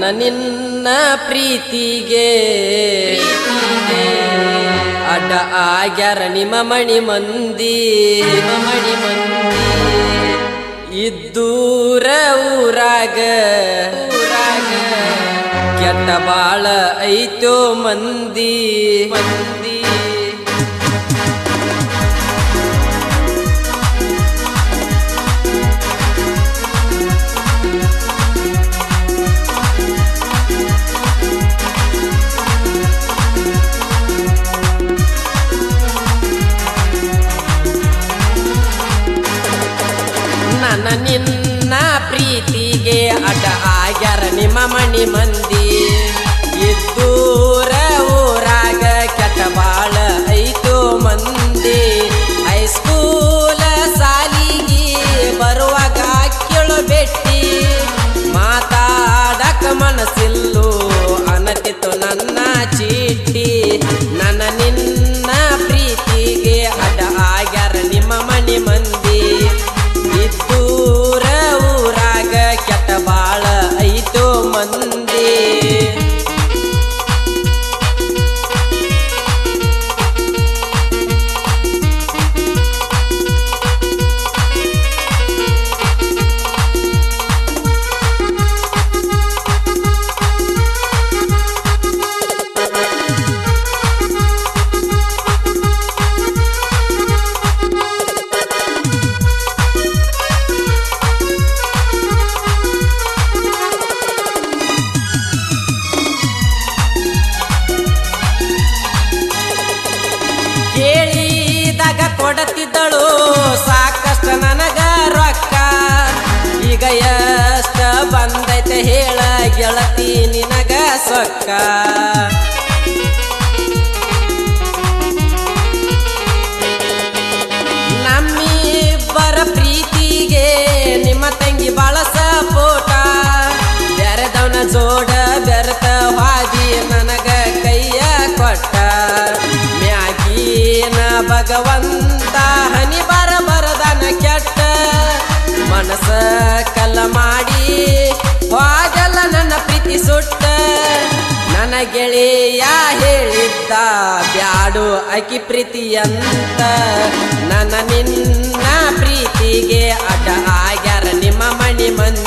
ನನ್ನ ನಿನ್ನ ಪ್ರೀತಿಗೆ. ಅಡ್ಡ ಆಗ್ಯಾರ ನಿಮ್ಮ ಮಣಿ ಮಂದಿ. ಮಣಿ ಮಂದಿ ಇದ್ದೂರ ಊರಾಗ. ಊರಾಗ ಕೆಟ್ಟ ಬಾಳ ಐತೋ ಮಂದಿ ಮಂದಿ. ನನ್ನ ಪ್ರೀತಿಗೆ ಅಡ್ಡ ಆಗ್ಯಾರ ನಿಮ್ಮ ಮಣಿ ಮಂದಿ. ಗೆಳತಿ ನಿನಗ ಸೊಕ್ಕ. ನಮ್ಮಿಬ್ಬರ ಪ್ರೀತಿಗೆ ನಿಮ್ಮ ತಂಗಿ ಬಳಸ ಫೋಟ ಬೆರೆದವನ ಜೋಡ ಬೆರೆತ ಹಾದಿ ನನಗ ಕೈಯ ಕೊಟ್ಟ. ಮ್ಯಾಗಿನ ಭಗವಂತ ಹನಿ ಬರ ಬರದನ ಕೆಟ್ಟ. ಮನಸ ಕಲ್ಲ ಮಾಡಿ ಪ್ರೀತಿ ಸುಟ್ಟ ನನ್ನ ಗೆಳೆಯ ಹೇಳಿದ್ದ, ಬ್ಯಾಡು ಅಕಿ ಪ್ರೀತಿಯಂತ ನನ್ನ ನಿನ್ನ ಪ್ರೀತಿಗೆ ಅಡ್ಡ ಆಗ್ಯಾರ ನಿಮ್ಮ ಮಣಿ ಮಂದಿ.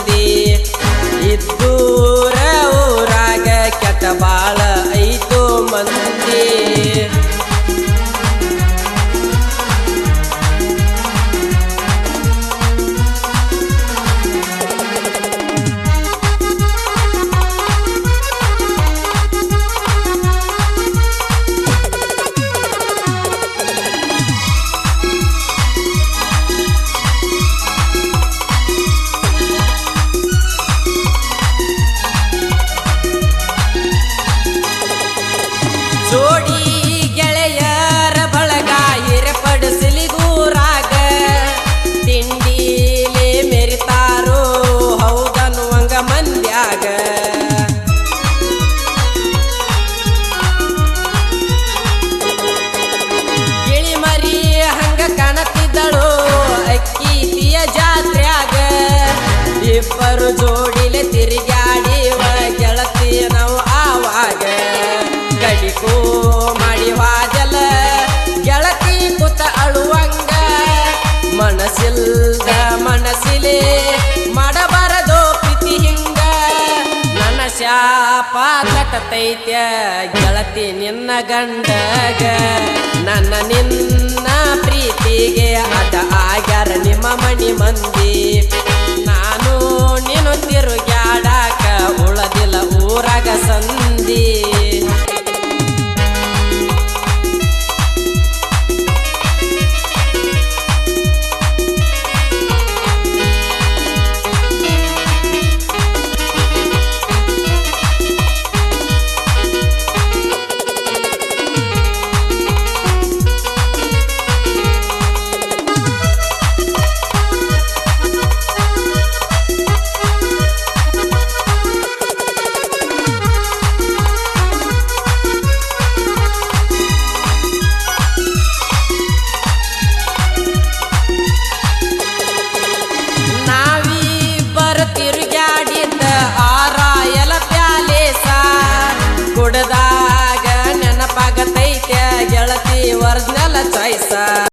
ಇಬ್ಬರು ಜೋಡಿಲೆ ತಿರುಗಾಡಿವ ಗೆಳತಿ ನಾವು ಆವಾಗ ಗಡಿಕೋ ಮಾಡಿ ವಾಜಲ. ಗೆಳತಿ ಕುತ ಅಳುವಂಗ, ಮನಸ್ಸಿಲ್ದ ಮನಸ್ಸಿಲೆ ಮಾಡಬಾರದು ಪ್ರೀತಿ ಹಿಂಗ. ನನ್ನ ಶಾಪ ತಟತೈತ್ಯ ಗೆಳತಿ ನಿನ್ನ ಗಂಡಗ. ನನ್ನ ನಿನ್ನ ಪ್ರೀತಿಗೆ ಅದ ಆಗ್ಯಾರ ಒರ್ಜಿನಲ್ ಚಾಯ್ಸ?